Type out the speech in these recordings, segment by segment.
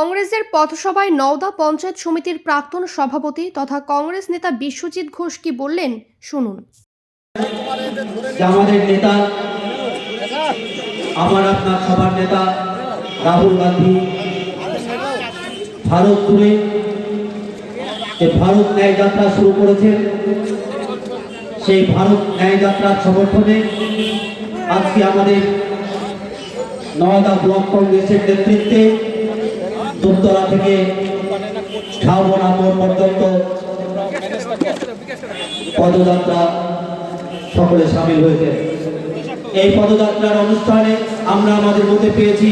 কংগ্রেসের পথসভায় নওদা পঞ্চায়েত সমিতির প্রাক্তন সভাপতি তথা কংগ্রেস নেতা বিশ্বজিৎ ঘোষ কি বললেন? শুনুন। আমাদের নেতা, আমার আপনার সবার নেতা, রাহুল গান্ধী, ভারত যে ভারত ন্যায় যাত্রা শুরু করেছেন, সেই ভারত ন্যায় যাত্রার সমর্থনে আজকে আমাদের নওদা ব্লক কংগ্রেসের নেতৃত্বে দুমতলা থেকে ঝাউবনা মোড় পর্যন্ত পদযাত্রা সকলে সামিল হয়েছে। এই পদযাত্রার অনুষ্ঠানে আমরা আমাদের মধ্যে পেয়েছি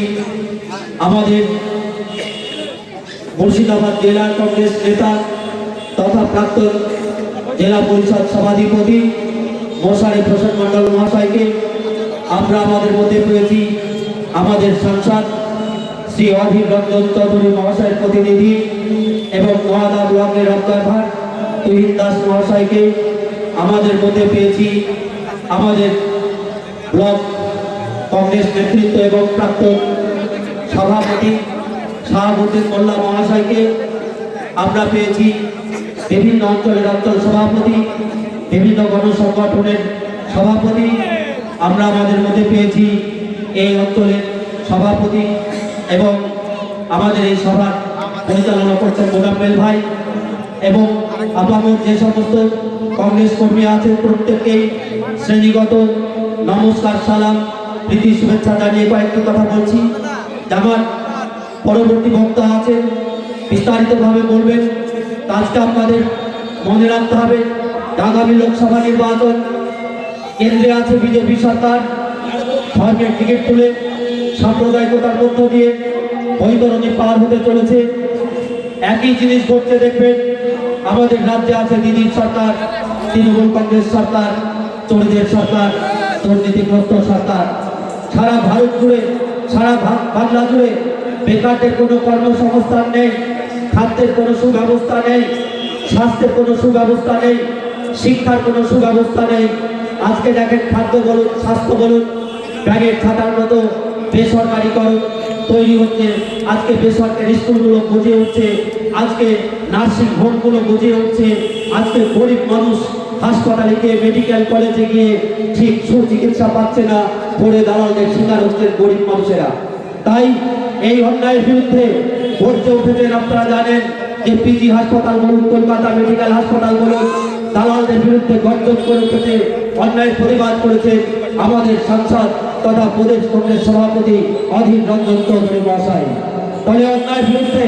আমাদের মুর্শিদাবাদ জেলার কংগ্রেস নেতা তথা প্রাক্তন জেলা পরিষদ সভাধিপতি মশারি প্রসাদ মণ্ডল মহাশয়কে আমরা আমাদের মধ্যে পেয়েছি। আমাদের সাংসদ শ্রী অধীর রঞ্জন চৌধুরী মহাশয়ের প্রতিনিধি এবং মহাদা ব্লকের অধ্যক্ষ তুহিন দাস মহাশয়কে আমাদের মধ্যে পেয়েছি। আমাদের ব্লক কংগ্রেস নেতৃত্ব এবং প্রাক্তন সভাপতি শাহাবুদ্দিন মোল্লা মহাশয়কে আমরা পেয়েছি। বিভিন্ন অঞ্চলের অঞ্চল সভাপতি, বিভিন্ন গণসংগঠনের সভাপতি আমরা আমাদের মধ্যে পেয়েছি। এই অঞ্চলের সভাপতি এবং আমাদের এই সভার পরিচালনা করছেন মোজাম্মেল ভাই এবং আপামর যে সমস্ত কংগ্রেস কর্মী আছেন প্রত্যেককেই শ্রেণীগত নমস্কার, সালাম, প্রীতি, শুভেচ্ছা জানিয়ে কয়েকটি কথা বলছি। আমার পরবর্তী বক্তা আছেন বিস্তারিতভাবে বলবেন। কাজটা আপনাদের মনে রাখতে হবে। আগামী লোকসভা নির্বাচন কেন্দ্রে আছে বিজেপি সরকার। ধর্মের টিকিট তুলে সাম্প্রদায়িকতার মধ্য দিয়ে বৈতরণী পার হতে চলেছে। একই জিনিস ঘটছে, দেখবেন, আমাদের রাজ্যে আছে দিদির সরকার, তৃণমূল কংগ্রেস সরকার চোরদের সরকার, দুর্নীতিগ্রস্ত সরকার। সারা ভারত জুড়ে, সারা বাংলা জুড়ে বেকারদের কোনো কর্মসংস্থান নেই, খাদ্যের কোনো সুব্যবস্থা নেই, স্বাস্থ্যের কোনো সুব্যবস্থা নেই, শিক্ষার কোনো সুব্যবস্থা নেই। আজকে দেখেন খাদ্য বলুন, স্বাস্থ্য বলুন ব্যাগের ছাতার মতো বেসরকারিকরণ তৈরি হচ্ছে। আজকে বেসরকারি স্কুলগুলো বুঝে উঠছে, আজকে নার্সিং হোমগুলো বুঝে উঠছে। আজকে গরিব মানুষ হাসপাতালে গিয়ে মেডিকেল কলেজে গিয়ে ঠিক সুচিকিৎসা পাচ্ছে না, পড়ে দালালদের শিকার হচ্ছেন গরিব মানুষেরা। তাই এই অন্যায়ের বিরুদ্ধে গর্জে উঠেছেন আপনারা জানেন যে পিজি হাসপাতাল বলুন, কলকাতা মেডিকেল হাসপাতাল বলুন, দালালদের বিরুদ্ধে গর্জন করে উঠেছে, অন্যায় প্রতিবাদ করেছে আমাদের সাংসদ তথা প্রদেশ কংগ্রেস সভাপতি অধীর রঞ্জন চৌধুরী মহাশয়। ফলে অন্যায়ের বিরুদ্ধে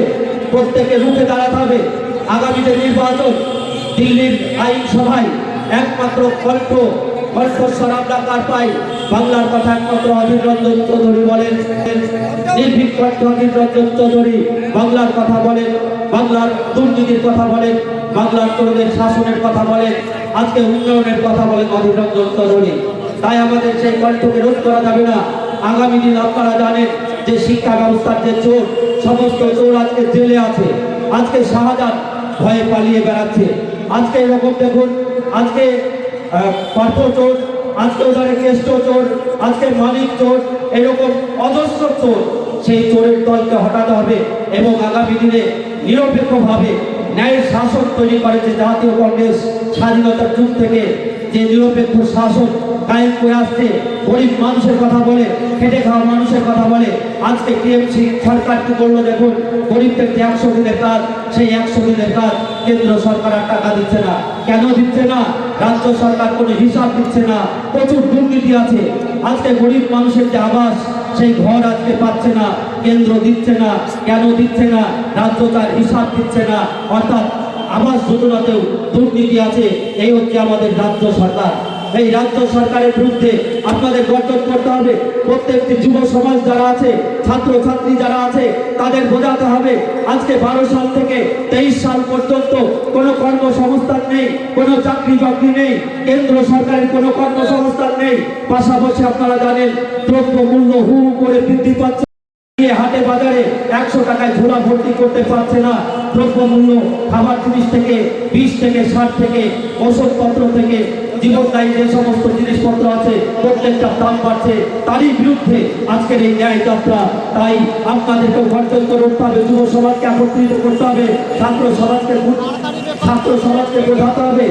প্রত্যেকে রুখে দাঁড়াতে হবে। আগামী যে নির্বাচন দিল্লির আইনসভায় একমাত্র কণ্ঠ কণ্ঠস্বর আমরা কার পাই বাংলার কথা একমাত্র অধীর রঞ্জন চৌধুরী বলেন। নির্ভীক কণ্ঠ অধীর রঞ্জন চৌধুরী বাংলার কথা বলেন, বাংলার দুর্নীতির কথা বলেন, বাংলার তরুণের শাসনের কথা বলেন, আজকে উন্নয়নের কথা বলেন অধীর রঞ্জন চৌধুরী। তাই আমাদের সেই কণ্ঠকে রোধ করা যাবে না। আগামী দিন আপনারা জানেন যে শিক্ষা ব্যবস্থার যে চোর, সমস্ত চোর আজকে জেলে আছে। আজকে শাহজাহান ভয়ে পালিয়ে বেড়াচ্ছে। আজকে এরকম দেখুন, আজকে পার্থ চোর, আজকে ওখানে কেষ্ট চোর, আজকে মালিক চোর, এরকম অজস্র চোর সেই চোরের দলকে হটাতে হবে এবং আগামী দিনে নিরপেক্ষভাবে ন্যায়ের শাসন তৈরি করেছে জাতীয় কংগ্রেস স্বাধীনতার যুগ থেকে যে নিরপেক্ষ শাসন কায়েম করে আসছে, গরিব মানুষের কথা বলে, খেটে খাওয়া মানুষের কথা বলে। আজকে টিএমসি সরকার কি করল দেখুন, গরিবদের যে একশো দিনের কাজ, সেই একশো দিনের কাজ কেন্দ্র সরকার আর টাকা দিচ্ছে না। কেন দিচ্ছে না? রাজ্য সরকার কোনো হিসাব দিচ্ছে না। প্রচুর দুর্নীতি আছে। আজকে গরিব মানুষের যে আবাস, সেই ঘর আজকে পাচ্ছে না, কেন্দ্র দিচ্ছে না, কেন দিচ্ছে না? রাজ্য তার হিসাব দিচ্ছে না। অর্থাৎ আবাস যোজনাতেও দুর্নীতি আছে। এই হচ্ছে আমাদের রাজ্য সরকার। এই রাজ্য সরকারের বিরুদ্ধে আপনাদের গর্জন করতে হবে। প্রত্যেকটি যুব সমাজ যারা আছে ছাত্র ছাত্রী যারা আছে, তাদের বোঝাতে হবে, আজকে বারো সাল থেকে তেইশ সাল পর্যন্ত কোনো কর্মসংস্থান নেই, কোনো চাকরি বাকরি নেই, কেন্দ্র সরকারের কোনো কর্মসংস্থান নেই। পাশাপাশি আপনারা জানেন, দ্রব্য মূল্য হু করে বৃদ্ধি পাচ্ছে। হাটে বাজারে একশো টাকায় ঝোলা ভর্তি করতে পারছে না। দ্রব্যমূল্য খাবার জিনিস থেকে বিশ থেকে ষাট থেকে ওষুধপত্র থেকে জীবনদায়ী যে সমস্ত জিনিসপত্র আছে, প্রত্যেকটা দাম বাড়ছে, তারই বিরুদ্ধে আজকের এই ন্যায় যাত্রা। তাই আপনাদেরকে গর্জন করে উঠতে হবে, যুব সমাজকে একত্রিত করতে হবে, ছাত্র সমাজকে ছাত্র সমাজকে বোঝাতে হবে,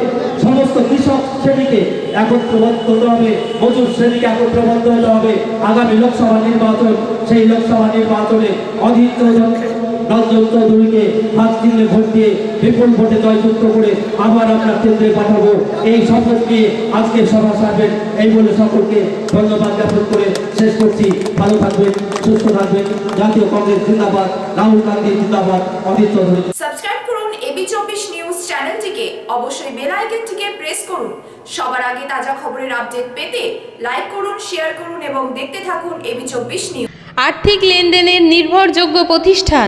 সমস্ত কৃষক শ্রেণীকে একত্রবদ্ধ হতে হবে, মজুর শ্রেণীকে একত্রবদ্ধ হতে হবে। আগামী লোকসভা নির্বাচন, সেই লোকসভা নির্বাচনে অধীর রঞ্জন চৌধুরীকে হাত চিহ্নে ভোট দিয়ে বিপুল ভোটে জয়যুক্ত করে আবার আমরা কেন্দ্রে পাঠাবো। এই শপথ নিয়ে আজকে সভা সারবেন। এই বলে সকলকে ধন্যবাদ জ্ঞাপন করে শেষ করছি। ভালো থাকবেন সুস্থ থাকবেন। জাতীয় কংগ্রেস জিন্দাবাদ রাহুল গান্ধী জিন্দাবাদ। অধীর চৌধুরী। সাবস্ক্রাইব করুন এবি চব্বিশ নিউজ চ্যানেলটিকে। অবশ্যই বেল আইকনটিকে প্রেস করুন। সবার আগে তাজা খবরের আপডেট পেতে লাইক করুন শেয়ার করুন এবং দেখতে থাকুন এবি চব্বিশ নিউজ আর্থিক লেনদেনের নির্ভরযোগ্য প্রতিষ্ঠান।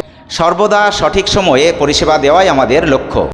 সর্বদা সঠিক সময়ে পরিষেবা দেওয়াই আমাদের লক্ষ্য।